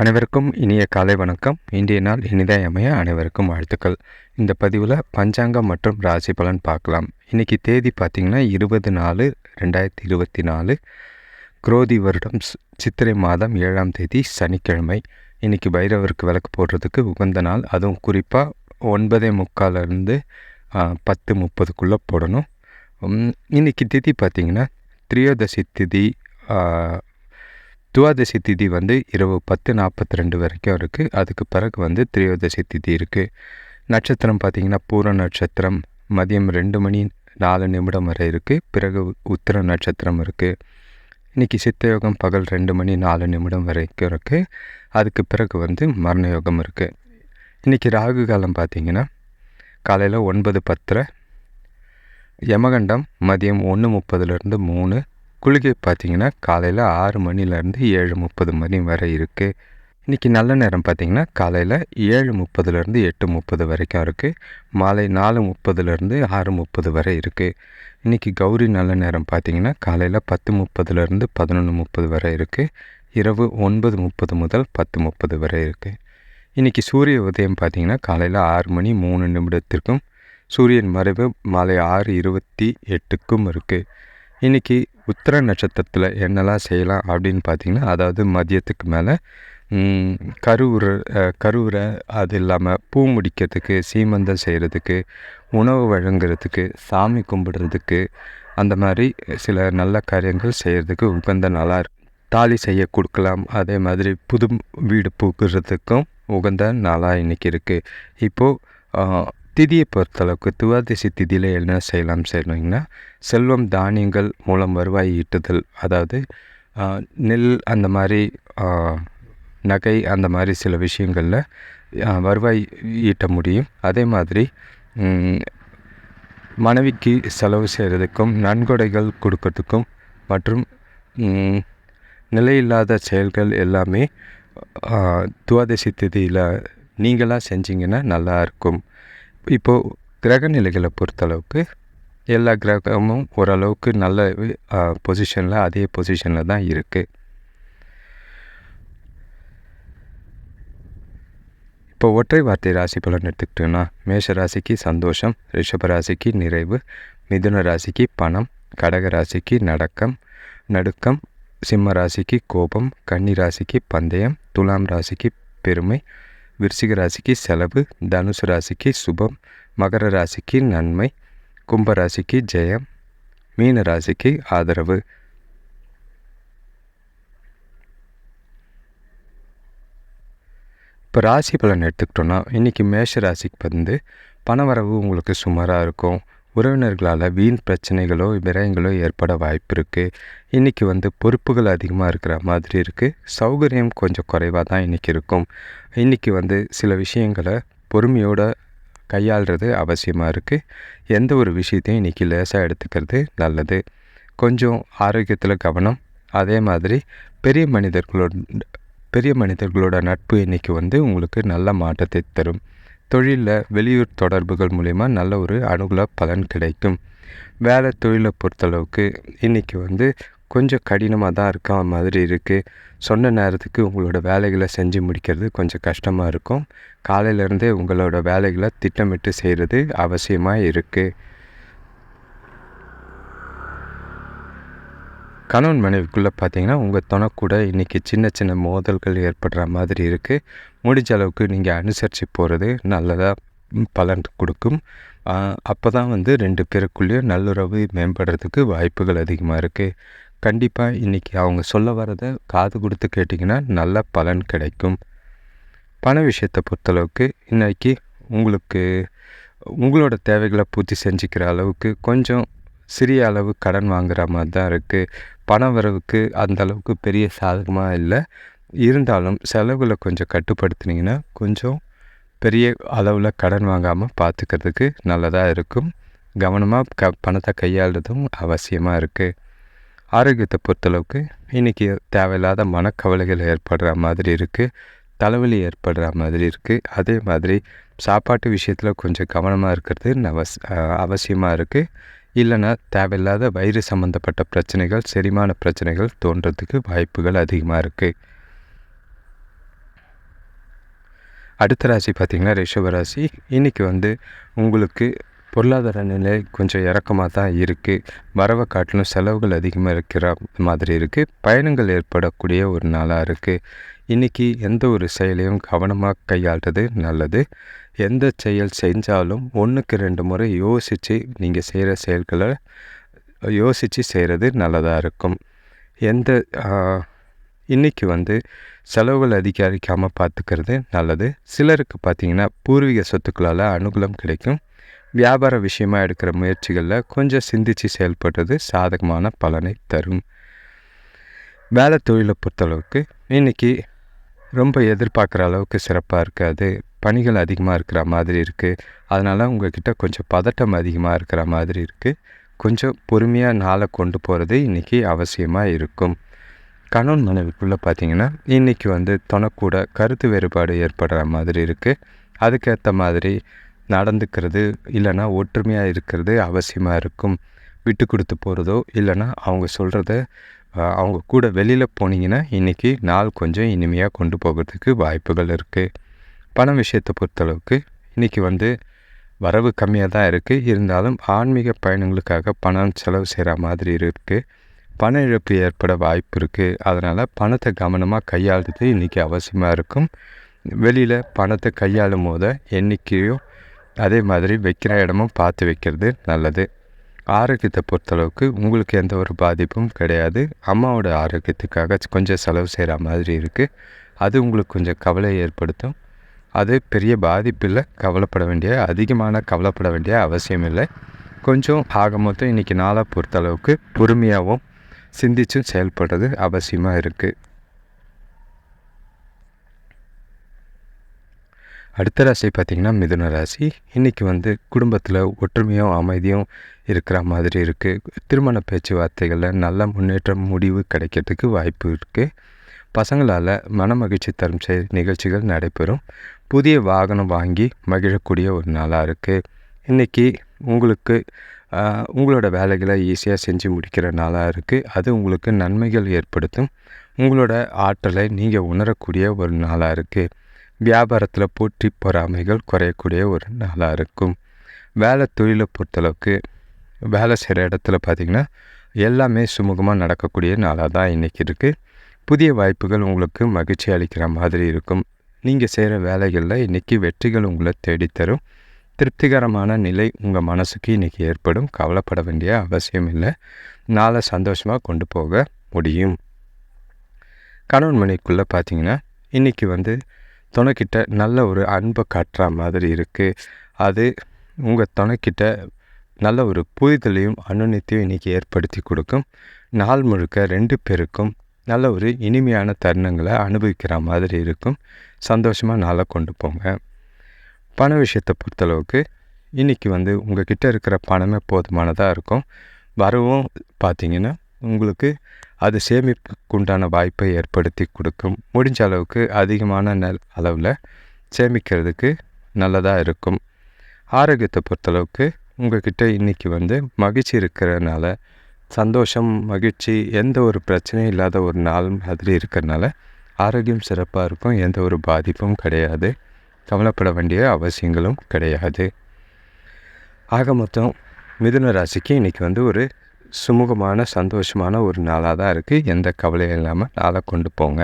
அனைவருக்கும் இனிய காலை வணக்கம். இன்றைய நாள் இனிதாய் அமைய அனைவருக்கும் வாழ்த்துக்கள். இந்த பதிவில் பஞ்சாங்கம் மற்றும் ராசி பலன் பார்க்கலாம். இன்றைக்கி தேதி பார்த்திங்கன்னா இருபது நாலு ரெண்டாயிரத்தி இருபத்தி நாலு. குரோதி வருடம் சித்திரை மாதம் ஏழாம் தேதி சனிக்கிழமை. இன்றைக்கி பைரவருக்கு விளக்கு போடுறதுக்கு உகந்த நாள். அதுவும் குறிப்பாக ஒன்பதே முக்காலிருந்து பத்து முப்பதுக்குள்ளே போடணும். இன்றைக்கி இன்னைக்கு திதி பார்த்திங்கன்னா திரியோதசி திதி துவாதசி திதி வந்து இரவு பத்து நாற்பத்தி ரெண்டு வரைக்கும் இருக்குது அதுக்கு பிறகு வந்து திரையோதசி திதி இருக்குது நட்சத்திரம் பார்த்திங்கன்னா பூர நட்சத்திரம் மதியம் ரெண்டு மணி நாலு நிமிடம் வரை இருக்குது பிறகு உத்திர நட்சத்திரம் இருக்குது இன்றைக்கி சித்தயோகம் பகல் ரெண்டு மணி நாலு நிமிடம் வரைக்கும் இருக்குது அதுக்கு பிறகு வந்து மரண யோகம் இருக்குது இன்றைக்கி ராகு காலம் பார்த்திங்கன்னா காலையில் ஒன்பது பத்தரை யமகண்டம் மதியம் ஒன்று முப்பதுலேருந்து மூணு குளிகை பார்த்திங்கன்னா காலையில் ஆறு மணிலேருந்து ஏழு முப்பது மணி வரை இருக்குது இன்றைக்கி நல்ல நேரம் பார்த்தீங்கன்னா காலையில் ஏழு முப்பதுலேருந்து எட்டு முப்பது வரைக்கும் இருக்குது மாலை நாலு முப்பதுலேருந்து ஆறு முப்பது வரை இருக்குது இன்றைக்கி கௌரி நல்ல நேரம் பார்த்தீங்கன்னா காலையில் பத்து முப்பதுலேருந்து பதினொன்று முப்பது வரை இருக்குது இரவு ஒன்பது முப்பது முதல் பத்து முப்பது வரை இருக்குது இன்றைக்கி சூரிய உதயம் பார்த்திங்கன்னா காலையில் ஆறு மணி மூணு நிமிடத்திற்கும் சூரியன் மறைவு மாலை ஆறு இருபத்தி எட்டுக்கும் இருக்குது இன்றைக்கி உத்திர நட்சத்திரத்தில் என்னெல்லாம் செய்யலாம் அப்படின்னு பார்த்தீங்கன்னா அதாவது மதியத்துக்கு மேலே கருவுற அஹ், கருவுரை அது இல்லாமல் பூ முடிக்கிறதுக்கு சீமந்தம் செய்கிறதுக்கு உணவு வழங்குறதுக்கு சாமி கும்பிடுறதுக்கு அந்த மாதிரி சில நல்ல காரியங்கள் செய்கிறதுக்கு உகந்த நாளாக இருக்கு. தாலி செய்ய கொடுக்கலாம். அதே மாதிரி புது வீடு பூக்குறதுக்கும் உகந்த நாளாக இன்றைக்கி இருக்குது இப்போது திதியை பொறுத்தளவுக்கு துவாதசி திதியில் என்ன செய்யலாம் செய்யணுங்கன்னா செல்வம் தானியங்கள் மூலம் வருவாய் ஈட்டுதல் அதாவது நெல் அந்த மாதிரி நகை அந்த மாதிரி சில விஷயங்களில் வருவாய் ஈட்ட முடியும். அதே மாதிரி மனைவிக்கு செலவு செய்கிறதுக்கும் நன்கொடைகள் கொடுக்கறதுக்கும் மற்றும் நிலையில்லாத செயல்கள் எல்லாமே துவாதசி திதியில் நீங்களாக செஞ்சிங்கன்னா நல்லா இருக்கும். இப்போது கிரக நிலைகளை பொறுத்தளவுக்கு எல்லா கிரகமும் ஓரளவுக்கு நல்ல பொசிஷனில் அதே பொசிஷனில் தான் இருக்குது இப்போ ஒற்றை வார்த்தை ராசி பலன் எடுத்துக்கிட்டோன்னா மேஷ ராசிக்கு சந்தோஷம் ரிஷப ராசிக்கு நிறைவு மிதுன ராசிக்கு பணம் கடக ராசிக்கு நடக்கம் நடுக்கம் சிம்ம ராசிக்கு கோபம் கன்னி ராசிக்கு பந்தயம் துலாம் ராசிக்கு பெருமை விருச்சிக ராசிக்கு செலவு தனுசு ராசிக்கு சுபம் மகர ராசிக்கு நன்மை கும்ப ராசிக்கு ஜெயம் மீன ராசிக்கு ஆதரவு. இப்போ ராசி பலன் எடுத்துக்கிட்டோன்னா இன்றைக்கி மேஷ ராசிக்கு வந்து பணவரவு உங்களுக்கு சுமாராக இருக்கும். உறவினர்களால் வீண் பிரச்சனைகளோ விரயங்களோ ஏற்பட வாய்ப்பு இருக்குது இன்றைக்கி வந்து பொறுப்புகள் அதிகமாக இருக்கிற மாதிரி இருக்குது சௌகரியம் கொஞ்சம் குறைவாக தான் இன்றைக்கி இருக்கும். இன்றைக்கி வந்து சில விஷயங்களை பொறுமையோடு கையாளுறது அவசியமாக இருக்குது எந்த ஒரு விஷயத்தையும் இன்றைக்கி லேசாக எடுத்துக்கிறது நல்லது. கொஞ்சம் ஆரோக்கியத்தில் கவனம். அதே மாதிரி பெரிய மனிதர்களோட பெரிய மனிதர்களோட நட்பு இன்றைக்கி வந்து உங்களுக்கு நல்ல மாற்றத்தை தரும். தொழிலில் வெளியூர் தொடர்புகள் மூலிமா நல்ல ஒரு அனுகூல பலன் கிடைக்கும். வேலை தொழிலை பொறுத்தளவுக்கு இன்றைக்கி வந்து கொஞ்சம் கடினமாக தான் இருக்க மாதிரி இருக்குது சொன்ன நேரத்துக்கு உங்களோட வேலைகளை செஞ்சு முடிக்கிறது கொஞ்சம் கஷ்டமாக இருக்கும். காலையிலேருந்தே உங்களோட வேலைகளை திட்டமிட்டு செய்கிறது அவசியமாக இருக்குது கணவன் மனைவிக்குள்ளே பார்த்தீங்கன்னா உங்கள் துணை கூட இன்றைக்கி சின்ன சின்ன மோதல்கள் ஏற்படுற மாதிரி இருக்குது முடிஞ்ச அளவுக்கு நீங்கள் அனுசரித்து போகிறது நல்லதாக பலன் கொடுக்கும். அப்போ தான் வந்து ரெண்டு பேருக்குள்ளேயும் நல்லுறவு மேம்படுறதுக்கு வாய்ப்புகள் அதிகமாக இருக்குது கண்டிப்பாக இன்றைக்கி அவங்க சொல்ல வரதை காது கொடுத்து கேட்டிங்கன்னா நல்ல பலன் கிடைக்கும். பண விஷயத்தை பொறுத்தளவுக்கு இன்றைக்கி உங்களுக்கு உங்களோட தேவைகளை பூர்த்தி செஞ்சுக்கிற அளவுக்கு கொஞ்சம் சிறிய அளவு கடன் வாங்குற மாதிரி தான் இருக்குது பண வரவுக்கு அந்த அளவுக்கு பெரிய சாதகமாக இல்லை. இருந்தாலும் செலவில் கொஞ்சம் கட்டுப்படுத்துனீங்கன்னா கொஞ்சம் பெரிய அளவில் கடன் வாங்காமல் பார்த்துக்கிறதுக்கு நல்லதாக இருக்கும். கவனமாக க பணத்தை கையாளுறதும் அவசியமாக இருக்குது ஆரோக்கியத்தை பொறுத்தளவுக்கு இன்றைக்கி தேவையில்லாத மனக்கவலைகள் ஏற்படுற மாதிரி இருக்குது தலைவலி ஏற்படுற மாதிரி இருக்குது அதே மாதிரி சாப்பாட்டு விஷயத்தில் கொஞ்சம் கவனமாக இருக்கிறது நவஸ் அவசியமாக இருக்குது இல்லைனா தேவையில்லாத வயிறு சம்பந்தப்பட்ட பிரச்சனைகள் செரிமான பிரச்சனைகள் தோன்றதுக்கு வாய்ப்புகள் அதிகமாக இருக்குது அடுத்த ராசி பார்த்திங்கன்னா ரிஷப ராசி. இன்றைக்கி வந்து உங்களுக்கு பொருளாதார நிலை கொஞ்சம் இறக்கமாக தான் இருக்குது வரவை காட்டிலும் செலவுகள் அதிகமாக இருக்கிற மாதிரி இருக்குது பயணங்கள் ஏற்படக்கூடிய ஒரு நாளாக இருக்குது இன்றைக்கி எந்த ஒரு செயலையும் கவனமாக கையாள்றது நல்லது. எந்த செயல் செஞ்சாலும் ஒன்றுக்கு ரெண்டு முறை யோசித்து நீங்கள் செய்கிற செயல்களை யோசித்து செய்கிறது நல்லதாக இருக்கும். எந்த இன்றைக்கி வந்து செலவுகள் அதிகரிக்காமல் பார்த்துக்கிறது நல்லது. சிலருக்கு பார்த்திங்கன்னா பூர்வீக சொத்துக்களால் அனுகூலம் கிடைக்கும். வியாபார விஷயமாக எடுக்கிற முயற்சிகளில் கொஞ்சம் சிந்தித்து செயல்படுறது சாதகமான பலனை தரும். வேலை தொழிலை பொறுத்தளவுக்கு இன்றைக்கி ரொம்ப எதிர்பார்க்குற அளவுக்கு சிறப்பாக இருக்காது. பணிகள் அதிகமாக இருக்கிற மாதிரி இருக்குது அதனால் உங்கள்கிட்ட கொஞ்சம் பதட்டம் அதிகமாக இருக்கிற மாதிரி இருக்குது கொஞ்சம் பொறுமையாக நாளை கொண்டு போகிறது இன்றைக்கி அவசியமாக இருக்கும். கணவன் மனைவிக்குள்ளே பார்த்திங்கன்னா இன்றைக்கி வந்து தொணக்கூட கருத்து வேறுபாடு ஏற்படுற மாதிரி இருக்குது அதுக்கேற்ற மாதிரி நடந்துக்கிறது இல்லைன்னா ஒற்றுமையாக இருக்கிறது அவசியமாக இருக்கும். விட்டு கொடுத்து போகிறதோ இல்லைன்னா அவங்க சொல்கிறத அவங்க கூட வெளியில் போனீங்கன்னா இன்றைக்கி நாள் கொஞ்சம் இனிமையாக கொண்டு போகிறதுக்கு வாய்ப்புகள் இருக்குது பணம் விஷயத்தை பொறுத்தளவுக்கு இன்றைக்கி வந்து வரவு கம்மியாக தான் இருக்குது இருந்தாலும் ஆன்மீக பயணங்களுக்காக பணம் செலவு செய்கிற மாதிரி இருக்குது பண இழப்பு ஏற்பட வாய்ப்பு இருக்குது அதனால் பணத்தை கவனமாக கையாளுறது இன்றைக்கி அவசியமாக இருக்கும். வெளியில் பணத்தை கையாளும் போது எண்ணிக்கையும் அதே மாதிரி வைக்கிற இடமும் பார்த்து வைக்கிறது நல்லது. ஆரோக்கியத்தை பொறுத்தளவுக்கு உங்களுக்கு எந்த ஒரு பாதிப்பும் கிடையாது. அம்மாவோட ஆரோக்கியத்துக்காக கொஞ்சம் செலவு செய்கிற மாதிரி இருக்குது அது உங்களுக்கு கொஞ்சம் கவலை ஏற்படுத்தும். அது பெரிய பாதிப்பில் கவலைப்பட வேண்டிய அதிகமான கவலைப்பட வேண்டிய அவசியம் இல்லை. கொஞ்சம் ஆக மொத்தம் இன்றைக்கி நாளாக பொறுத்தளவுக்கு பொறுமையாகவும் சிந்திச்சும் செயல்படுறது அவசியமாக இருக்குது அடுத்த ராசி பார்த்திங்கன்னா மிதுன ராசி. இன்றைக்கி வந்து குடும்பத்தில் ஒற்றுமையும் அமைதியும் இருக்கிற மாதிரி இருக்குது திருமண பேச்சுவார்த்தைகளில் நல்ல முன்னேற்றம் முடிவு கிடைக்கிறதுக்கு வாய்ப்பு இருக்குது பசங்களால் மன மகிழ்ச்சி தரும் செய் நிகழ்ச்சிகள் நடைபெறும். புதிய வாகனம் வாங்கி மகிழக்கூடிய ஒரு நாளாக இருக்குது இன்றைக்கி உங்களுக்கு உங்களோட வேலைகளை ஈஸியாக செஞ்சு முடிக்கிற நாளாக இருக்குது அது உங்களுக்கு நன்மைகள் ஏற்படுத்தும். உங்களோட ஆற்றலை நீங்கள் உணரக்கூடிய ஒரு நாளாக இருக்குது வியாபாரத்தில் போட்டி பொறாமைகள் குறையக்கூடிய ஒரு நாளாக இருக்கும். வேலை தொழிலை பொறுத்தளவுக்கு வேலை செய்கிற இடத்துல பார்த்திங்கன்னா எல்லாமே சுமூகமாக நடக்கக்கூடிய நாளாக தான் இன்றைக்கி இருக்குது புதிய வாய்ப்புகள் உங்களுக்கு மகிழ்ச்சி அளிக்கிற மாதிரி இருக்கும். நீங்கள் செய்கிற வேலைகளில் இன்றைக்கி வெற்றிகள் உங்களை தேடித்தரும். திருப்திகரமான நிலை உங்கள் மனசுக்கு இன்றைக்கி ஏற்படும். கவலைப்பட வேண்டிய அவசியம் இல்லை. நாளை சந்தோஷமாக கொண்டு போக முடியும். கணவன் மணிக்குள்ளே பார்த்தீங்கன்னா இன்றைக்கி வந்து துணைக்கிட்ட நல்ல ஒரு அன்பை காட்டுற மாதிரி இருக்குது அது உங்கள் துணைக்கிட்ட நல்ல ஒரு புரிதலையும் அனுநித்தியும் இன்றைக்கி ஏற்படுத்தி கொடுக்கும். நாள் முழுக்க ரெண்டு பேருக்கும் நல்ல ஒரு இனிமையான தருணங்களை அனுபவிக்கிற மாதிரி இருக்கும். சந்தோஷமாக நாளை கொண்டு போங்க. பண விஷயத்தை பொறுத்தளவுக்கு இன்றைக்கி வந்து உங்கள் கிட்டே இருக்கிற பணமே போதுமானதாக இருக்கும். வரவும் பார்த்திங்கன்னா உங்களுக்கு அது சேமிப்புக்கு உண்டான வாய்ப்பை ஏற்படுத்தி கொடுக்கும். முடிஞ்ச அளவுக்கு அதிகமான நெல் அளவில் சேமிக்கிறதுக்கு நல்லதாக இருக்கும். ஆரோக்கியத்தை பொறுத்தளவுக்கு உங்கள்கிட்ட இன்றைக்கி வந்து மகிழ்ச்சி இருக்கிறதுனால சந்தோஷம் மகிழ்ச்சி எந்த ஒரு பிரச்சனையும் இல்லாத ஒரு நாள் மாதிரி இருக்கிறனால ஆரோக்கியம் சிறப்பாக இருக்கும். எந்த ஒரு பாதிப்பும் கிடையாது. கவலைப்பட வேண்டிய அவசியங்களும் கிடையாது. ஆக மொத்தம் மிதுன ராசிக்கு இன்றைக்கி வந்து ஒரு சுமூகமான சந்தோஷமான ஒரு நாளாக தான் இருக்குது எந்த கவலையும் இல்லாமல் நாளை கொண்டு போங்க.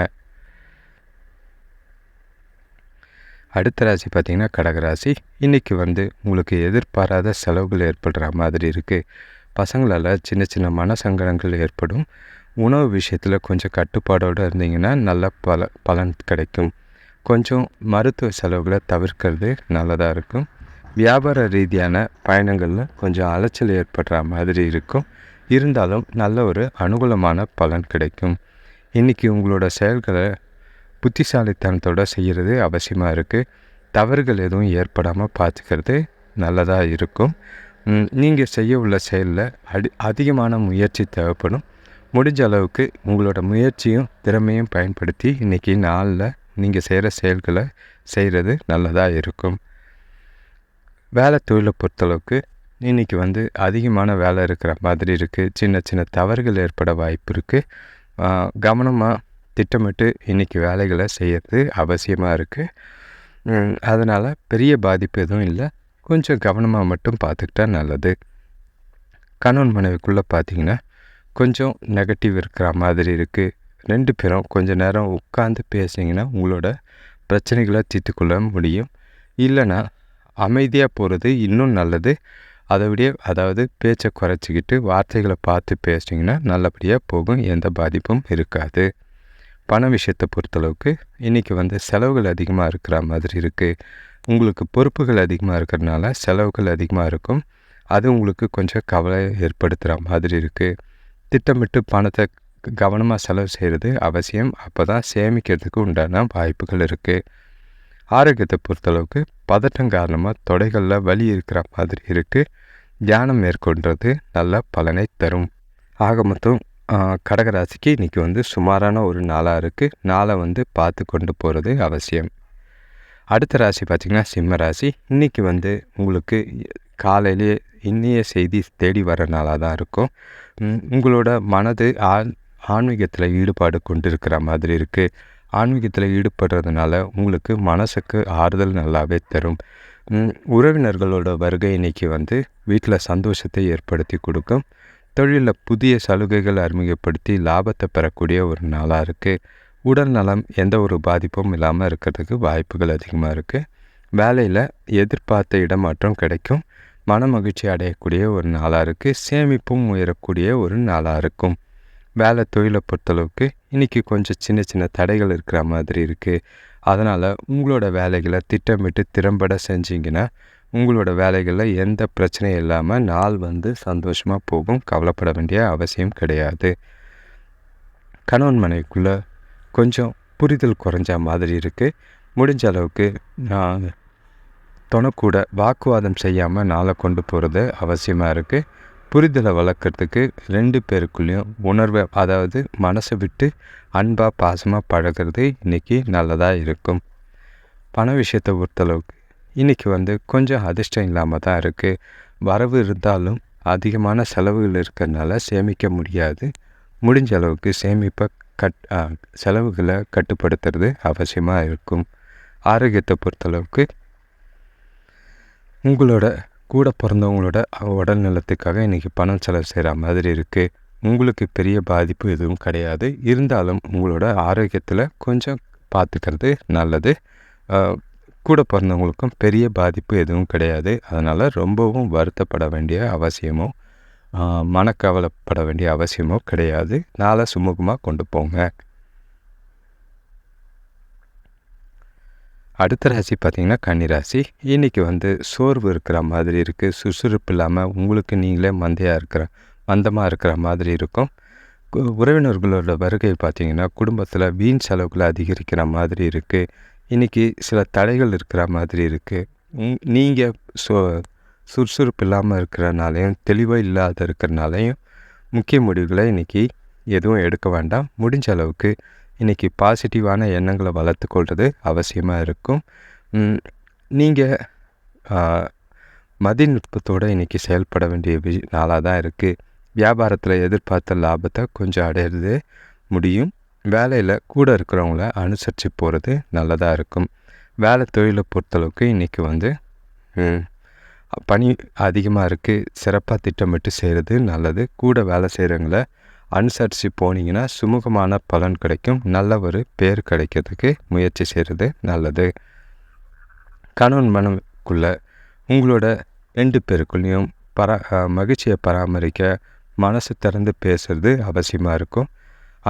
அடுத்த ராசி பார்த்திங்கன்னா கடகராசி இன்றைக்கி வந்து உங்களுக்கு எதிர்பாராத செலவுகள் ஏற்படுற மாதிரி இருக்குது பசங்களால் சின்ன சின்ன மன சங்கடங்கள் ஏற்படும். உணவு விஷயத்தில் கொஞ்சம் கட்டுப்பாடோடு இருந்தீங்கன்னா நல்ல பல பலன் கிடைக்கும். கொஞ்சம் மருத்துவ செலவுகளை தவிர்க்கிறது நல்லதாக இருக்கும். வியாபார ரீதியான பயணங்களில் கொஞ்சம் அலைச்சல் ஏற்படுற மாதிரி இருக்கும். இருந்தாலும் நல்ல ஒரு அனுகூலமான பலன் கிடைக்கும். இன்றைக்கி உங்களோட செயல்களை புத்திசாலித்தனத்தோடு செய்கிறது அவசியமாக இருக்குது தவறுகள் எதுவும் ஏற்படாமல் பார்த்துக்கிறது நல்லதாக இருக்கும். நீங்கள் செய்ய உள்ள செயலில் அடி அதிகமான முயற்சி தேவைப்படும். முடிஞ்ச அளவுக்கு உங்களோட முயற்சியும் திறமையும் பயன்படுத்தி இன்றைக்கி நாளில் நீங்கள் செய்கிற செயல்களை செய்கிறது நல்லதாக இருக்கும். வேலை தொழிலை பொறுத்தளவுக்கு இன்றைக்கி வந்து அதிகமான வேலை இருக்கிற மாதிரி இருக்குது சின்ன சின்ன தவறுகள் ஏற்பட வாய்ப்பு இருக்குது கவனமாக திட்டமிட்டு இன்றைக்கி வேலைகளை செய்கிறது அவசியமாக இருக்குது அதனால் பெரிய பாதிப்பு எதுவும் இல்லை. கொஞ்சம் கவனமாக மட்டும் பார்த்துக்கிட்டா நல்லது. கணவன் மனைவிக்குள்ளே பார்த்தீங்கன்னா கொஞ்சம் நெகட்டிவ் இருக்கிற மாதிரி இருக்குது ரெண்டு பேரும் கொஞ்சம் நேரம் உட்காந்து பேசிங்கன்னா உங்களோட பிரச்சனைகளை தீர்த்துக்கொள்ள முடியும். இல்லைன்னா அமைதியாக போகிறது இன்னும் நல்லது. அதை விட அதாவது பேச்சை குறைச்சிக்கிட்டு வார்த்தைகளை பார்த்து பேசிட்டிங்கன்னா நல்லபடியாக போகும் எந்த பாதிப்பும் இருக்காது. பண விஷயத்தை பொறுத்தளவுக்கு இன்றைக்கி வந்து செலவுகள் அதிகமாக இருக்கிற மாதிரி இருக்குது உங்களுக்கு பொறுப்புகள் அதிகமாக இருக்கிறதுனால செலவுகள் அதிகமாக இருக்கும். அது உங்களுக்கு கொஞ்சம் கவலை ஏற்படுத்துகிற மாதிரி இருக்குது திட்டமிட்டு பணத்தை கவனமாக செலவு செய்கிறது அவசியம். அப்போ தான் சேமிக்கிறதுக்கு உண்டான வாய்ப்புகள் இருக்குது ஆரோக்கியத்தை பொறுத்தளவுக்கு பதட்டம் காரணமாக தொடைகளில் வலி இருக்கிற மாதிரி இருக்குது தியானம் மேற்கொள்வது நல்ல பலனை தரும். ஆக மொத்தம் கடகராசிக்கு இன்றைக்கி வந்து சுமாரான ஒரு நாளாக இருக்குது நாளை வந்து பார்த்து கொண்டு போகிறது அவசியம். அடுத்த ராசி பார்த்திங்கன்னா சிம்ம ராசி. இன்றைக்கி வந்து உங்களுக்கு காலையிலே இன்னைய செய்தி தேடி வர நாளாக தான் இருக்கும். உங்களோட மனது ஆண் ஆன்மீகத்தில் ஈடுபாடு கொண்டு இருக்கிற மாதிரி இருக்குது ஆன்மீகத்தில் ஈடுபடுறதுனால உங்களுக்கு மனசுக்கு ஆறுதல் நல்லாவே தரும். உறவினர்களோட வருகை இன்றைக்கி வந்து வீட்டில் சந்தோஷத்தை ஏற்படுத்தி கொடுக்கும். தொழிலில் புதிய சலுகைகள் அறிமுகப்படுத்தி லாபத்தை பெறக்கூடிய ஒரு நாளாக இருக்குது உடல் நலம் எந்த ஒரு பாதிப்பும் இல்லாமல் இருக்கிறதுக்கு வாய்ப்புகள் அதிகமாக இருக்குது வேலையில் எதிர்பார்த்த இடமாற்றம் கிடைக்கும். மன மகிழ்ச்சி அடையக்கூடிய ஒரு நாளாக இருக்குது சேமிப்பும் உயரக்கூடிய ஒரு நாளாக இருக்கும். வேலை தொழிலை பொறுத்தளவுக்கு இன்றைக்கி கொஞ்சம் சின்ன சின்ன தடைகள் இருக்கிற மாதிரி இருக்குது அதனால் உங்களோட வேலைகளை திட்டமிட்டு திறம்பட செஞ்சிங்கன்னா உங்களோட வேலைகளில் எந்த பிரச்சனையும் இல்லாமல் நாள் வந்து சந்தோஷமாக போகும் கவலைப்பட வேண்டிய அவசியம் கிடையாது. கணவன் மனைவிக்குள்ளே கொஞ்சம் புரிதல் குறைஞ்ச மாதிரி இருக்குது முடிஞ்ச அளவுக்கு நான் தொணக்கூட வாக்குவாதம் செய்யாமல் நாளை கொண்டு போகிறது அவசியமாக இருக்குது புரிதலை வளர்க்குறதுக்கு ரெண்டு பேருக்குள்ளேயும் உணர்வை அதாவது மனசை விட்டு அன்பாக பாசமாக பழகிறது இன்றைக்கி நல்லதாக இருக்கும். பண விஷயத்தை பொறுத்தளவுக்கு இன்றைக்கி வந்து கொஞ்சம் அதிர்ஷ்டம் இல்லாமல் தான் இருக்குது வரவு இருந்தாலும் அதிகமான செலவுகள் இருக்கிறதுனால சேமிக்க முடியாது. முடிஞ்ச அளவுக்கு சேமிப்பை கட் செலவுகளை கட்டுப்படுத்துறது அவசியமாக இருக்கும். ஆரோக்கியத்தை பொறுத்தளவுக்கு உங்களோட கூட பிறந்தவங்களோட உடல் நலத்துக்காக இன்றைக்கி பணம் செலவு செய்கிற மாதிரி இருக்குது உங்களுக்கு பெரிய பாதிப்பு எதுவும் கிடையாது. இருந்தாலும் உங்களோட ஆரோக்கியத்தில் கொஞ்சம் பார்த்துக்கிறது நல்லது. கூட பிறந்தவங்களுக்கும் பெரிய பாதிப்பு எதுவும் கிடையாது. அதனால் ரொம்பவும் வருத்தப்பட வேண்டிய அவசியமோ மனக்கவலைப்பட வேண்டிய அவசியமோ கிடையாது. நாளை சுமூகமாக கொண்டு போங்க. அடுத்த ராசி பார்த்திங்கன்னா கன்னிராசி இன்றைக்கி வந்து சோர்வு இருக்கிற மாதிரி இருக்குது சுறுசுறுப்பு இல்லாமல் உங்களுக்கு நீங்களே மந்தையாக இருக்கிற மந்தமாக இருக்கிற மாதிரி இருக்கும். உறவினர்களோட வருகை பார்த்திங்கன்னா குடும்பத்தில் வீண் செலவுகளை அதிகரிக்கிற மாதிரி இருக்குது இன்றைக்கி சில தடைகள் இருக்கிற மாதிரி இருக்குது நீங்கள் சோ சுறுசுறுப்பு இல்லாமல் இருக்கிறனாலையும் தெளிவாக இல்லாத இருக்கிறனாலையும் முக்கிய முடிவுகளை இன்றைக்கி எதுவும் எடுக்க வேண்டாம். முடிஞ்ச அளவுக்கு இன்றைக்கி பாசிட்டிவான எண்ணங்களை வளர்த்துக்கொள்வது அவசியமாக இருக்கும். நீங்கள் மதிநுட்பத்தோடு இன்றைக்கி செயல்பட வேண்டிய வி நாளாக தான் இருக்குது வியாபாரத்தில் எதிர்பார்த்த லாபத்தை கொஞ்சம் அடையிறது முடியும். வேலையில் கூட இருக்கிறவங்கள அனுசரித்து போகிறது நல்லதாக இருக்கும். வேலை தொழிலை பொறுத்தளவுக்கு இன்றைக்கி வந்து பணி அதிகமாக இருக்குது சிறப்பாக திட்டமிட்டு செய்கிறது நல்லது. கூட வேலை செய்கிறவங்கள அனுசரித்து போனீங்கன்னா சுமூகமான பலன் கிடைக்கும். நல்ல ஒரு பேர் கிடைக்கிறதுக்கு முயற்சி செய்கிறது நல்லது. கணவன் மனக்குள்ளே உங்களோட ரெண்டு பேருக்குள்ளேயும் பரா மகிழ்ச்சியை பராமரிக்க மனசு திறந்து பேசுகிறது அவசியமாக இருக்கும்.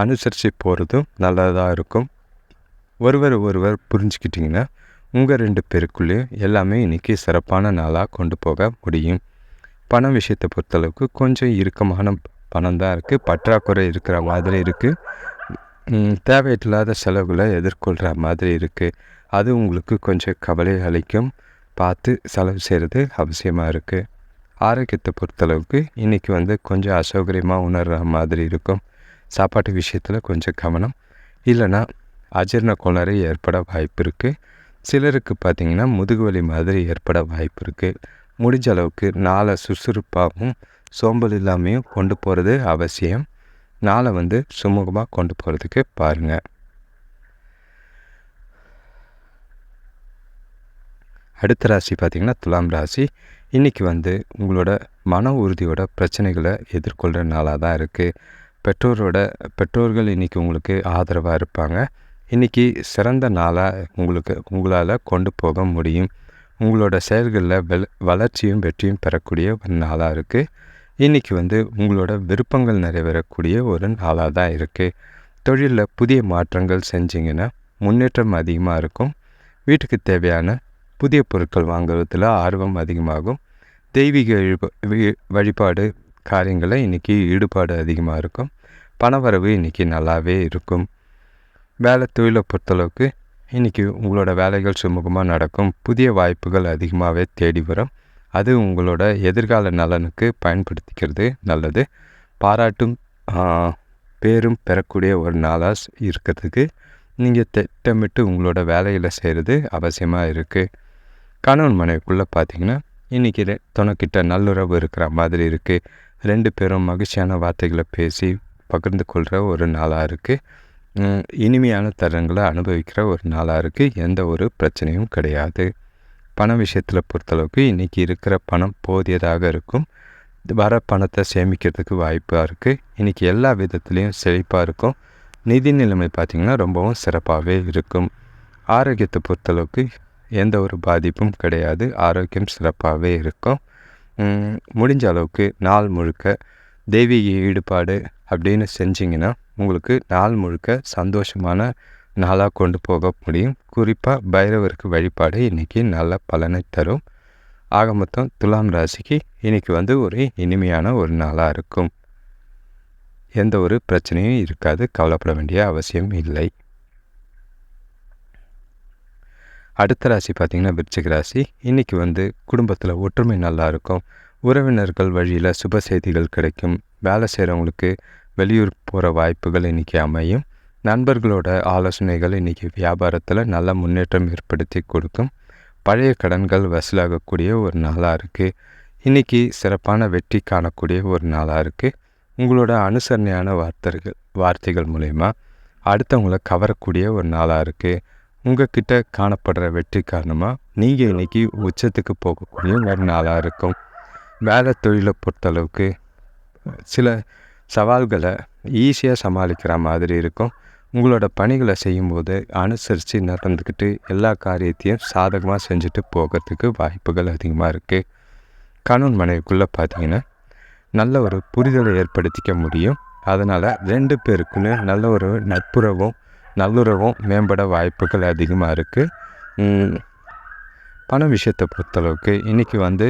அனுசரித்து போகிறதும் நல்லதாக இருக்கும். ஒருவர் ஒருவர் புரிஞ்சுக்கிட்டிங்கன்னா உங்கள் ரெண்டு பேருக்குள்ளேயும் எல்லாமே இன்றைக்கி சிறப்பான நாளாக கொண்டு போக முடியும். பண விஷயத்தை பொறுத்தளவுக்கு கொஞ்சம் இறுக்கமான பணம் தான் இருக்குது பற்றாக்குறை இருக்கிற மாதிரி இருக்குது தேவையில்லாத செலவுகளை எதிர்கொள்கிற மாதிரி இருக்குது அது உங்களுக்கு கொஞ்சம் கவலை அளிக்கும். பார்த்து செலவு செய்கிறது அவசியமாக இருக்குது ஆரோக்கியத்தை பொறுத்தளவுக்கு இன்றைக்கி வந்து கொஞ்சம் அசௌகரியமாக உணர்கிற மாதிரி இருக்கும். சாப்பாட்டு விஷயத்தில் கொஞ்சம் கவனம். இல்லைன்னா அஜீர்ண கோளாறு ஏற்பட வாய்ப்பு இருக்குது சிலருக்கு பார்த்திங்கன்னா முதுகுவலி மாதிரி ஏற்பட வாய்ப்பு இருக்குது முடிஞ்ச அளவுக்கு நாளை சுறுசுறுப்பாகவும் சோம்பல் இல்லாமையும் கொண்டு போகிறது அவசியம். நாளை வந்து சுமூகமாக கொண்டு போகிறதுக்கு பாருங்கள் அடுத்த ராசி பார்த்திங்கன்னா துலாம் ராசி. இன்றைக்கி வந்து உங்களோட மன உறுதியோட பிரச்சனைகளை எதிர்கொள்கிற நாளாக தான் இருக்குது பெற்றோரோட பெற்றோர்கள் இன்றைக்கி உங்களுக்கு ஆதரவாக இருப்பாங்க. இன்றைக்கி சிறந்த நாளாக உங்களுக்கு உங்களால் கொண்டு போக முடியும். உங்களோட செயல்களில் வெல் வளர்ச்சியும் வெற்றியும் பெறக்கூடிய ஒரு நாளாக இருக்குது இன்றைக்கி வந்து உங்களோட விருப்பங்கள் நிறைவேறக்கூடிய ஒரு நாளாக தான் இருக்குது தொழிலில் புதிய மாற்றங்கள் செஞ்சிங்கன்னா முன்னேற்றம் அதிகமாக இருக்கும். வீட்டுக்கு தேவையான புதிய பொருட்கள் வாங்குறதுல ஆர்வம் அதிகமாகும். தெய்வீக வழிபாடு காரியங்களில் இன்றைக்கி ஈடுபாடு அதிகமாக இருக்கும். பணவரவு இன்றைக்கி நல்லாவே இருக்கும். வேலை தொழிலை பொறுத்தளவுக்கு இன்றைக்கி உங்களோட வேலைகள் சுமூகமாக நடக்கும். புதிய வாய்ப்புகள் அதிகமாகவே தேடி வரும். அது உங்களோட எதிர்கால நலனுக்கு பயன்படுத்திக்கிறது நல்லது. பாராட்டும் பேரும் பெறக்கூடிய ஒரு நாளாக இருக்கிறதுக்கு நீங்கள் திட்டமிட்டு உங்களோட வேலையில் செய்கிறது அவசியமாக இருக்குது கணவன் மனைவிக்குள்ளே பார்த்தீங்கன்னா இன்றைக்கி துணைக்கிட்ட நல்லுறவு இருக்கிற மாதிரி இருக்குது ரெண்டு பேரும் மகிழ்ச்சியான வார்த்தைகளை பேசி பகிர்ந்து கொள்கிற ஒரு நாளாக இருக்குது இனிமையான தருணங்களை அனுபவிக்கிற ஒரு நாளாக இருக்குது எந்த ஒரு பிரச்சனையும் கிடையாது. பண விஷயத்தில் பொறுத்தளவுக்கு இன்றைக்கி இருக்கிற பணம் போதியதாக இருக்கும். வர பணத்தை சேமிக்கிறதுக்கு வாய்ப்பாக இருக்குது இன்றைக்கி எல்லா விதத்துலேயும் செழிப்பாக இருக்கும். நிதி நிலைமை பார்த்திங்கன்னா ரொம்பவும் சிறப்பாகவே இருக்கும். ஆரோக்கியத்தை பொறுத்தளவுக்கு எந்த ஒரு பாதிப்பும் கிடையாது. ஆரோக்கியம் சிறப்பாகவே இருக்கும். முடிஞ்ச அளவுக்கு நாள் முழுக்க தெய்வீக ஈடுபாடு அப்படின்னு செஞ்சிங்கன்னா உங்களுக்கு நாள் முழுக்க சந்தோஷமான நாளாக கொண்டு போக முடியும். குறிப்பாக பைரவருக்கு வழிபாடு இன்றைக்கி நல்ல பலனை தரும். ஆக மொத்தம் துலாம் ராசிக்கு இன்றைக்கி வந்து ஒரு இனிமையான ஒரு நாளாக இருக்கும். எந்த ஒரு பிரச்சனையும் இருக்காது. கவலைப்பட வேண்டிய அவசியம் இல்லை. அடுத்த ராசி பார்த்திங்கன்னா விருச்சிக ராசி. இன்றைக்கி வந்து குடும்பத்தில் ஒற்றுமை நல்லா இருக்கும். உறவினர்கள் வழியில் சுப செய்திகள் கிடைக்கும். வேலை செய்கிறவங்களுக்கு வெளியூர் போகிற வாய்ப்புகள் இன்றைக்கி அமையும். நண்பர்களோட ஆலோசனைகள் இன்றைக்கி வியாபாரத்தில் நல்ல முன்னேற்றம் ஏற்படுத்தி கொடுக்கும். பழைய கடன்கள் வசூலாகக்கூடிய ஒரு நாளாக இருக்குது இன்றைக்கி சிறப்பான வெற்றி காணக்கூடிய ஒரு நாளாக இருக்குது உங்களோட அனுசரணையான வார்த்தைகள் வார்த்தைகள் மூலயமா அடுத்தவங்களை கவரக்கூடிய ஒரு நாளாக இருக்குது உங்ககிட்ட காணப்படுற வெற்றி காரணமாக நீங்கள் இன்றைக்கி உச்சத்துக்கு போகக்கூடிய ஒரு நாளாக இருக்கும். வேலை தொழிலை பொறுத்தளவுக்கு சில சவால்களை ஈஸியாக சமாளிக்கிற மாதிரி இருக்கும். உங்களோட பணிகளை செய்யும்போது அனுசரித்து நடந்துக்கிட்டு எல்லா காரியத்தையும் சாதகமாக செஞ்சுட்டு போகிறதுக்கு வாய்ப்புகள் அதிகமாக இருக்குது கணவன் மனைவிக்குள்ளே பார்த்தீங்கன்னா நல்ல ஒரு புரிதலை ஏற்படுத்திக்க முடியும். அதனால் ரெண்டு பேருக்குமே நல்ல ஒரு நட்புறவும் நல்லுறவும் மேம்பட வாய்ப்புகள் அதிகமாக இருக்குது பண விஷயத்தை பொறுத்தளவுக்கு இன்றைக்கி வந்து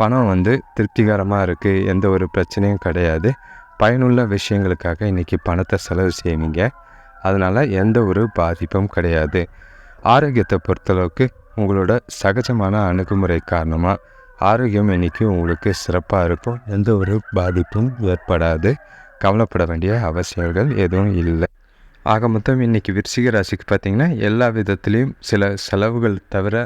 பணம் வந்து திருப்திகரமாக இருக்குது எந்த ஒரு பிரச்சனையும் கிடையாது. பயனுள்ள விஷயங்களுக்காக இன்றைக்கி பணத்தை செலவு செய்வீங்க. அதனால் எந்த ஒரு பாதிப்பும் கிடையாது. ஆரோக்கியத்தை பொறுத்தளவுக்கு உங்களோட சகஜமான அணுகுமுறை காரணமாக ஆரோக்கியம் இன்றைக்கி உங்களுக்கு சிறப்பாக இருக்கும். எந்த ஒரு பாதிப்பும் ஏற்படாது. கவலைப்பட வேண்டிய அவசியங்கள் எதுவும் இல்லை. ஆக மொத்தம் இன்றைக்கி விருச்சிக ராசிக்கு பார்த்திங்கன்னா எல்லா விதத்துலேயும் சில செலவுகள் தவிர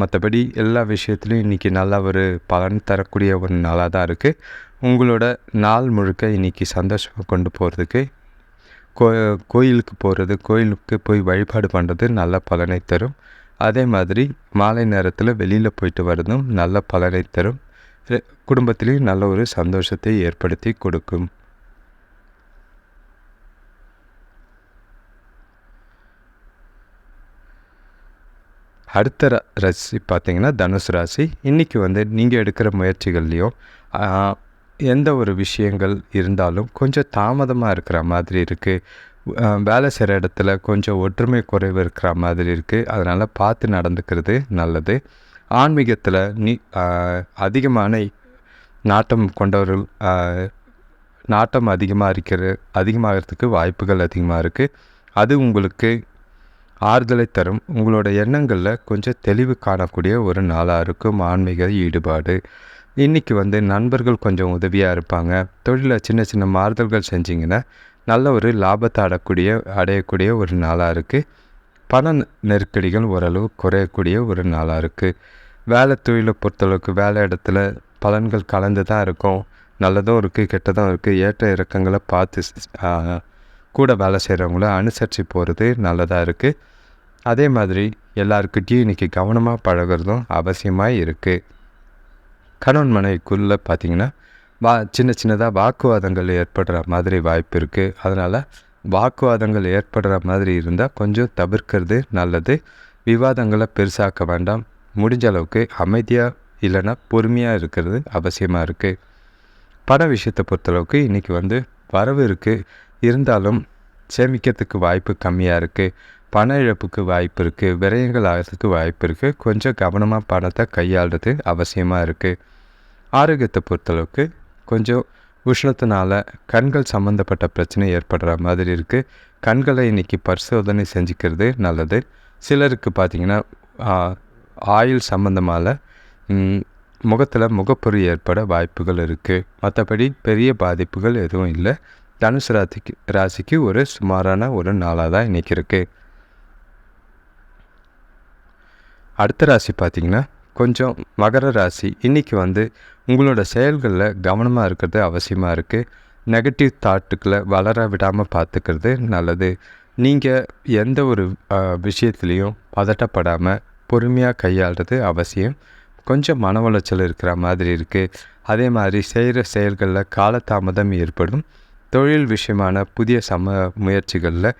மற்றபடி எல்லா விஷயத்துலையும் இன்றைக்கி நல்ல ஒரு பலன் தரக்கூடிய ஒரு நாளாக தான் இருக்குது உங்களோட நாள் முழுக்க இன்றைக்கி சந்தோஷமாக கொண்டு போகிறதுக்கு கோ கோயிலுக்கு போகிறது கோயிலுக்கு போய் வழிபாடு பண்ணுறது நல்ல பலனை தரும். அதே மாதிரி மாலை நேரத்தில் வெளியில் போயிட்டு வர்றதும் நல்ல பலனை தரும். குடும்பத்திலையும் நல்ல ஒரு சந்தோஷத்தை ஏற்படுத்தி கொடுக்கும். அடுத்த ராசி பார்த்தீங்கன்னா தனுசு ராசி. இன்றைக்கி வந்து நீங்கள் எடுக்கிற முயற்சிகள்லேயும் எந்த ஒரு விஷயங்கள் இருந்தாலும் கொஞ்சம் தாமதமாக இருக்கிற மாதிரி இருக்குது வேலை செய்கிற இடத்துல கொஞ்சம் ஒற்றுமை குறைவு இருக்கிற மாதிரி இருக்குது அதனால் பார்த்து நடந்துக்கிறது நல்லது. ஆன்மீகத்தில் நீ அதிகமான நாட்டம் கொண்டவர்கள் நாட்டம் அதிகமாக இருக்கிற அதிகமாகிறதுக்கு வாய்ப்புகள் அதிகமாக இருக்குது அது உங்களுக்கு ஆறுதலை தரும். உங்களோட எண்ணங்களில் கொஞ்சம் தெளிவு காணக்கூடிய ஒரு நாளாக இருக்கும் ஆன்மீக ஈடுபாடு. இன்றைக்கி வந்து நண்பர்கள் கொஞ்சம் உதவியாக இருப்பாங்க. தொழிலில் சின்ன சின்ன மாறுதல்கள் செஞ்சிங்கன்னா நல்ல ஒரு லாபத்தை அடக்கூடிய அடையக்கூடிய ஒரு நாளாக இருக்குது பண நெருக்கடிகள் ஓரளவு குறையக்கூடிய ஒரு நாளாக இருக்குது வேலை தொழிலை பொறுத்தளவுக்கு வேலை இடத்துல பலன்கள் கலந்து தான் இருக்கும். நல்லதும் இருக்குது கெட்டதும் இருக்குது ஏற்ற இறக்கங்களை பார்த்து கூட வேலை செய்கிறவங்கள அனுசரித்து போகிறது நல்லதாக இருக்குது அதே மாதிரி எல்லாருக்கிட்டேயும் இன்றைக்கி கவனமாக பழகிறதும் அவசியமாக இருக்குது கணவன் மனைவிக்குள்ளே பார்த்திங்கன்னா வா சின்ன சின்னதாக வாக்குவாதங்கள் ஏற்படுற மாதிரி வாய்ப்பு இருக்குது அதனால் வாக்குவாதங்கள் ஏற்படுற மாதிரி இருந்தால் கொஞ்சம் தவிர்க்கிறது நல்லது. விவாதங்களை பெருசாக்க வேண்டாம். முடிஞ்ச அளவுக்கு அமைதியாக இல்லைன்னா பொறுமையாக இருக்கிறது அவசியமாக இருக்குது பண விஷயத்தை பொறுத்தளவுக்கு இன்றைக்கி வந்து வரவு இருக்குது இருந்தாலும் சேமிக்கிறதுக்கு வாய்ப்பு கம்மியாக இருக்குது பண இழப்புக்கு வாய்ப்பு இருக்குது விரயங்கள் ஆகிறதுக்கு வாய்ப்பு இருக்குது கொஞ்சம் கவனமாக பணத்தை கையாளுறது அவசியமாக இருக்குது ஆரோக்கியத்தை பொறுத்தளவுக்கு கொஞ்சம் உஷ்ணத்தினால கண்கள் சம்மந்தப்பட்ட பிரச்சனை ஏற்படுற மாதிரி இருக்குது கண்களை இன்றைக்கி பரிசோதனை செஞ்சுக்கிறது நல்லது. சிலருக்கு பார்த்திங்கன்னா ஆயில் சம்மந்தமால முகத்தில் முகப்பொறி ஏற்பட வாய்ப்புகள் இருக்குது மற்றபடி பெரிய பாதிப்புகள் எதுவும் இல்லை. தனுசு ராசிக்கு ராசிக்கு ஒரு சுமாரான ஒரு நாளாக தான் இன்றைக்கி இருக்குது அடுத்த ராசி பார்த்திங்கன்னா கொஞ்சம் மகர ராசி. இன்றைக்கி வந்து உங்களோட செயல்களில் கவனமாக இருக்கிறது அவசியமாக இருக்குது நெகட்டிவ் தாட்டுக்களை வளர விடாமல் பார்த்துக்கிறது நல்லது. நீங்கள் எந்த ஒரு விஷயத்துலேயும் பதட்டப்படாமல் பொறுமையாக கையாளுறது அவசியம். கொஞ்சம் மன உளைச்சல் இருக்கிற மாதிரி இருக்குது அதே மாதிரி செய்கிற செயல்களில் காலதாமதம் ஏற்படும். தொழில் விஷயமான புதிய சம முயற்சிகளில்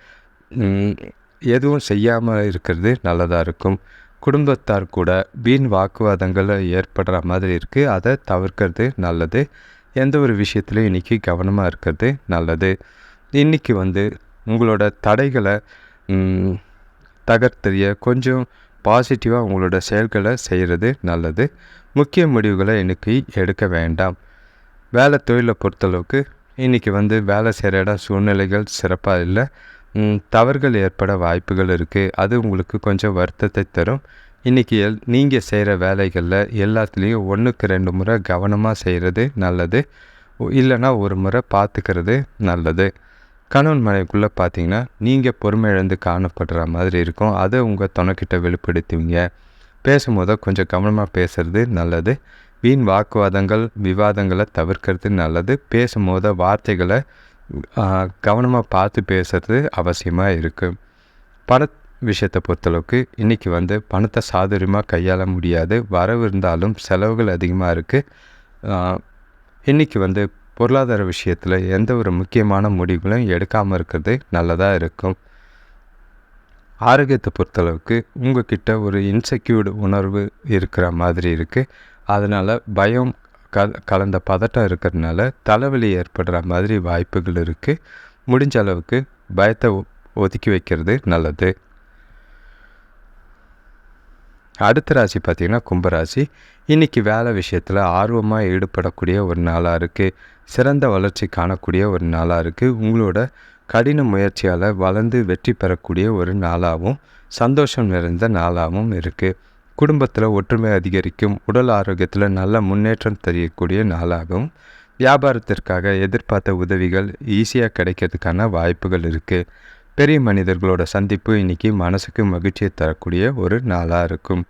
எதுவும் செய்யாமல் இருக்கிறது நல்லதாக இருக்கும். குடும்பத்தார் கூட வீண் வாக்குவாதங்கள் ஏற்படுற மாதிரி இருக்குது அதை தவிர்க்கிறது நல்லது. எந்த ஒரு விஷயத்துலையும் இன்றைக்கி கவனமாக இருக்கிறது நல்லது. இன்றைக்கி வந்து உங்களோட தடைகளை தகர்த்தறிய கொஞ்சம் பாசிட்டிவாக உங்களோட செயல்களை செய்கிறது நல்லது. முக்கிய முடிவுகளை இன்றைக்கி எடுக்க வேண்டாம். வேலை தொழிலை பொறுத்தளவுக்கு இன்றைக்கி வந்து வேலை செய்கிற இடம் சூழ்நிலைகள் சிறப்பாக இல்லை. தவறுகள் ஏற்பட வாய்ப்புகள் இருக்குது அது உங்களுக்கு கொஞ்சம் வருத்தத்தை தரும். இன்றைக்கி எல் நீங்கள் செய்கிற வேலைகளில் எல்லாத்துலேயும் ஒன்றுக்கு ரெண்டு முறை கவனமாக செய்கிறது நல்லது. இல்லைன்னா ஒரு முறை பார்த்துக்கிறது நல்லது. கணவன் மனைவிக்குள்ளே பார்த்தீங்கன்னா நீங்கள் பொறுமை இழந்து காணப்படுற மாதிரி இருக்கும். அதை உங்கள் துணைக்கிட்ட வெளிப்படுத்துவீங்க. பேசும்போது கொஞ்சம் கவனமாக பேசுகிறது நல்லது. வீண் வாக்குவாதங்கள் விவாதங்களை தவிர்க்கிறது நல்லது. பேசும்போது வார்த்தைகளை கவனமாக பார்த்து பேசுறது அவசியமாக இருக்குது பண விஷயத்தை பொறுத்தளவுக்கு இன்றைக்கி வந்து பணத்தை சாதுரியமாக கையாள முடியாது. வரவு இருந்தாலும் செலவுகள் அதிகமாக இருக்குது இன்றைக்கி வந்து பொருளாதார விஷயத்தில் எந்த ஒரு முக்கியமான முடிவுகளும் எடுக்காமல் இருக்கிறது நல்லதாக இருக்கும். ஆரோக்கியத்தை பொறுத்தளவுக்கு உங்ககிட்ட ஒரு இன்செக்யூர்டு உணர்வு இருக்கிற மாதிரி இருக்குது அதனால் பயம் க கலந்த பதட்டம் இருக்கிறதுனால தலைவலி ஏற்படுற மாதிரி வாய்ப்புகள் இருக்குது முடிஞ்ச அளவுக்கு பயத்தை ஒதுக்கி வைக்கிறது நல்லது. அடுத்த ராசி பார்த்திங்கன்னா கும்பராசி. இன்றைக்கி வேலை விஷயத்தில் ஆர்வமாக ஈடுபடக்கூடிய ஒரு நாளாக இருக்குது சிறந்த வளர்ச்சி காணக்கூடிய ஒரு நாளாக இருக்குது உங்களோட கடின முயற்சியால் வளர்ந்து வெற்றி பெறக்கூடிய ஒரு நாளாகவும் சந்தோஷம் நிறைந்த நாளாகவும் இருக்குது குடும்பத்தில் ஒற்றுமை அதிகரிக்கும் உடல் ஆரோக்கியத்தில் நல்ல முன்னேற்றம் தெரியக்கூடிய நாளாகவும் வியாபாரத்திற்காக எதிர்பார்த்த உதவிகள் ஈஸியாக கிடைக்கிறதுக்கான வாய்ப்புகள் இருக்குது பெரிய மனிதர்களோட சந்திப்பு இன்றைக்கி மனசுக்கு மகிழ்ச்சியை தரக்கூடிய ஒரு நாளாக இருக்கும்.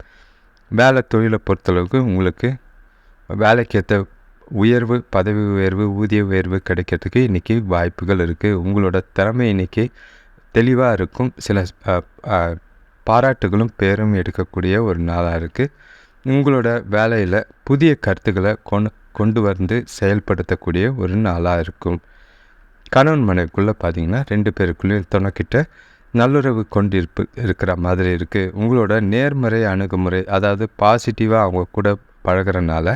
வேலை தொழிலை பொறுத்தளவுக்கு உங்களுக்கு வேலைக்கேற்ற உயர்வு பதவி உயர்வு ஊதிய உயர்வு கிடைக்கிறதுக்கு இன்றைக்கி வாய்ப்புகள் இருக்குது உங்களோட திறமை இன்றைக்கி தெளிவாக இருக்கும். சில பாராட்டுகளும் பேரும் எடுக்கக்கூடிய ஒரு நாளாக இருக்குது உங்களோட வேலையில் புதிய கருத்துக்களை கொண்டு கொண்டு வந்து செயல்படுத்தக்கூடிய ஒரு நாளாக இருக்கும். கணவன் மனைவிக்குள்ளே பார்த்தீங்கன்னா ரெண்டு பேருக்குள்ளேயும் துணைக்கிட்ட நல்லுறவு கொண்டிருப்பு இருக்கிற மாதிரி இருக்குது உங்களோட நேர்மறை அணுகுமுறை அதாவது பாசிட்டிவாக அவங்க கூட பழகிறனால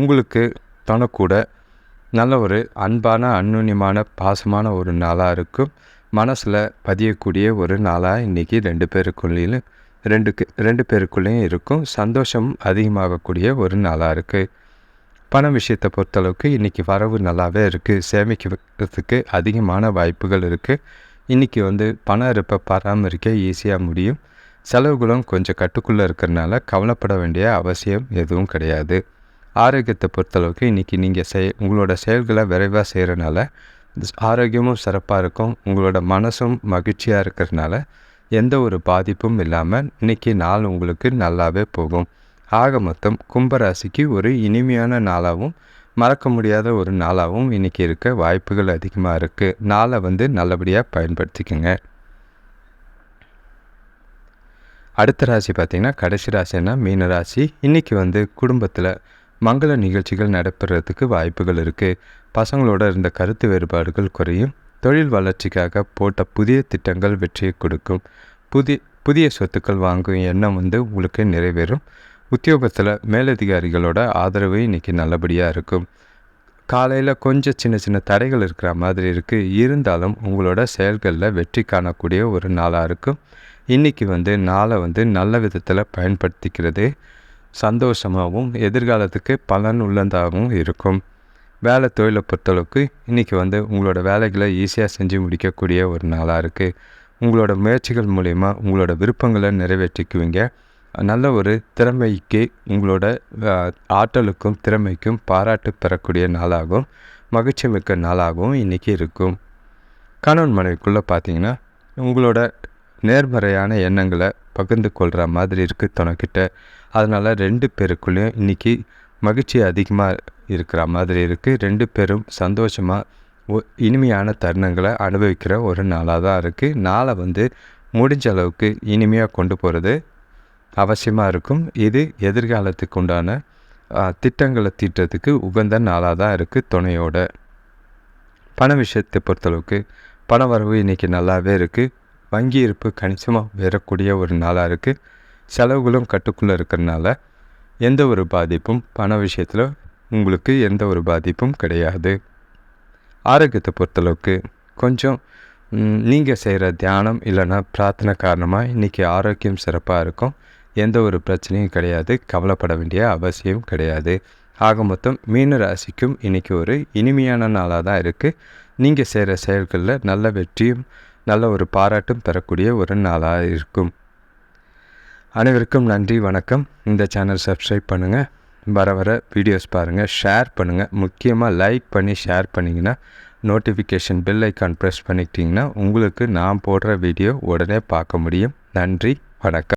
உங்களுக்கு துணைக்கூட நல்ல ஒரு அன்பான அன்னுன்யமான பாசமான ஒரு நாளாக இருக்கும். மனசில் பதியக்கூடிய ஒரு நாளாக இன்றைக்கி ரெண்டு பேருக்குள்ளேயும் ரெண்டுக்கு ரெண்டு பேருக்குள்ளேயும் இருக்கும். சந்தோஷம் அதிகமாகக்கூடிய ஒரு நாளாக இருக்குது பண விஷயத்தை பொறுத்தளவுக்கு இன்றைக்கி வரவு நல்லாவே இருக்குது சேமிக்கிறதுக்கு அதிகமான வாய்ப்புகள் இருக்குது இன்றைக்கி வந்து பண இருப்பை பராமரிக்க ஈஸியாக முடியும். செலவுகளும் கொஞ்சம் கட்டுக்குள்ளே இருக்கிறனால கவலைப்பட வேண்டிய அவசியம் எதுவும் கிடையாது. ஆரோக்கியத்தை பொறுத்தளவுக்கு இன்றைக்கி நீங்கள் செய் உங்களோட செயல்களை விரைவாக செய்கிறனால ஆரோக்கியமும் சிறப்பாக இருக்கும். உங்களோட மனசும் மகிழ்ச்சியாக இருக்கிறதுனால எந்த ஒரு பாதிப்பும் இல்லாமல் இன்றைக்கி நாள் உங்களுக்கு நல்லாவே போகும். ஆக மொத்தம் கும்பராசிக்கு ஒரு இனிமையான நாளாகவும் மறக்க முடியாத ஒரு நாளாகவும் இன்றைக்கி இருக்க வாய்ப்புகள் அதிகமாக இருக்குது நாளை வந்து நல்லபடியாக பயன்படுத்திக்கோங்க. அடுத்த ராசி பார்த்திங்கன்னா கடைசி ராசின்னா மீன ராசி. இன்றைக்கி வந்து குடும்பத்தில் மங்கள நிகழ்ச்சிகள் நடைபெறதுக்கு வாய்ப்புகள் இருக்குது பசங்களோட இருந்த கருத்து வேறுபாடுகள் குறையும். தொழில் வளர்ச்சிக்காக போட்ட புதிய திட்டங்கள் வெற்றியை கொடுக்கும். புதிய புதிய சொத்துக்கள் வாங்கும் எண்ணம் வந்து உங்களுக்கு நிறைவேறும். உத்தியோகத்தில் மேலதிகாரிகளோட ஆதரவு இன்றைக்கி நல்லபடியாக இருக்கும். காலையில் கொஞ்சம் சின்ன சின்ன தடைகள் இருக்கிற மாதிரி இருக்குது இருந்தாலும் உங்களோட செயல்களில் வெற்றி காணக்கூடிய ஒரு நாளாக இருக்கும். இன்றைக்கி வந்து நாளை வந்து நல்ல விதத்தில் பயன்படுத்திக்கிறது சந்தோஷமாகவும் எதிர்காலத்துக்கு பலன் உள்ளதாகவும் இருக்கும். வேலை தொழிலை பொறுத்தளவுக்கு இன்றைக்கி வந்து உங்களோட வேலைகளை ஈஸியாக செஞ்சு முடிக்கக்கூடிய ஒரு நாளாக இருக்குது உங்களோட முயற்சிகள் மூலிமா உங்களோட விருப்பங்களை நிறைவேற்றிக்குவீங்க. நல்ல ஒரு திறமைக்கு உங்களோட ஆற்றலுக்கும் திறமைக்கும் பாராட்டு பெறக்கூடிய நாளாகவும் மகிழ்ச்சி மிக்க நாளாகவும் இன்றைக்கி இருக்கும். கணவன் மனைவிக்குள்ளே பார்த்தீங்கன்னா உங்களோட நேர்மறையான எண்ணங்களை பகிர்ந்து கொள்கிற மாதிரி இருக்குது துணைக்கிட்ட. அதனால் ரெண்டு பேருக்குள்ளேயும் இன்றைக்கி மகிழ்ச்சி அதிகமாக இருக்கிற மாதிரி இருக்குது ரெண்டு பேரும் சந்தோஷமாக இனிமையான தருணங்களை அனுபவிக்கிற ஒரு நாளாக தான் இருக்குது நாளை வந்து முடிஞ்ச அளவுக்கு இனிமையாக கொண்டு போகிறது அவசியமாக இருக்கும். இது எதிர்காலத்துக்கு உண்டான திட்டங்களை தீட்டுறதுக்கு உகந்த நாளாக தான் இருக்குது துணையோட. பண விஷயத்தை பொறுத்தளவுக்கு பண வரவு இன்றைக்கி நல்லாவே இருக்குது வங்கி இருப்பு கணிசமாக வேறக்கூடிய ஒரு நாளாக இருக்குது செலவுகளும் கட்டுக்குள்ளே இருக்கிறனால எந்த ஒரு பாதிப்பும் பண விஷயத்தில் உங்களுக்கு எந்த ஒரு பாதிப்பும் கிடையாது. ஆரோக்கியத்தை பொறுத்தளவுக்கு கொஞ்சம் நீங்கள் செய்கிற தியானம் இல்லைன்னா பிரார்த்தனை காரணமாக இன்றைக்கி ஆரோக்கியம் சிறப்பாக இருக்கும். எந்த ஒரு பிரச்சனையும் கிடையாது. கவலைப்பட வேண்டிய அவசியம் கிடையாது. ஆக மொத்தம் மீன ராசிக்கும் இன்றைக்கி ஒரு இனிமையான நாளாக தான் இருக்குது நீங்கள் செய்கிற செயல்களில் நல்ல வெற்றியும் நல்ல ஒரு பாராட்டும் பெறக்கூடிய ஒரு நாளாக இருக்கும். அனைவருக்கும் நன்றி வணக்கம். இந்த சேனல் சப்ஸ்கிரைப் பண்ணுங்கள் வர வர வீடியோஸ் பாருங்கள் ஷேர் பண்ணுங்கள் முக்கியமாக லைக் பண்ணி ஷேர் பண்ணிங்கன்னா நோட்டிஃபிகேஷன் பெல் ஐக்கான் ப்ரெஸ் பண்ணிக்கிட்டிங்கன்னா உங்களுக்கு நான் போடுற வீடியோ உடனே பார்க்க முடியும். நன்றி வணக்கம்.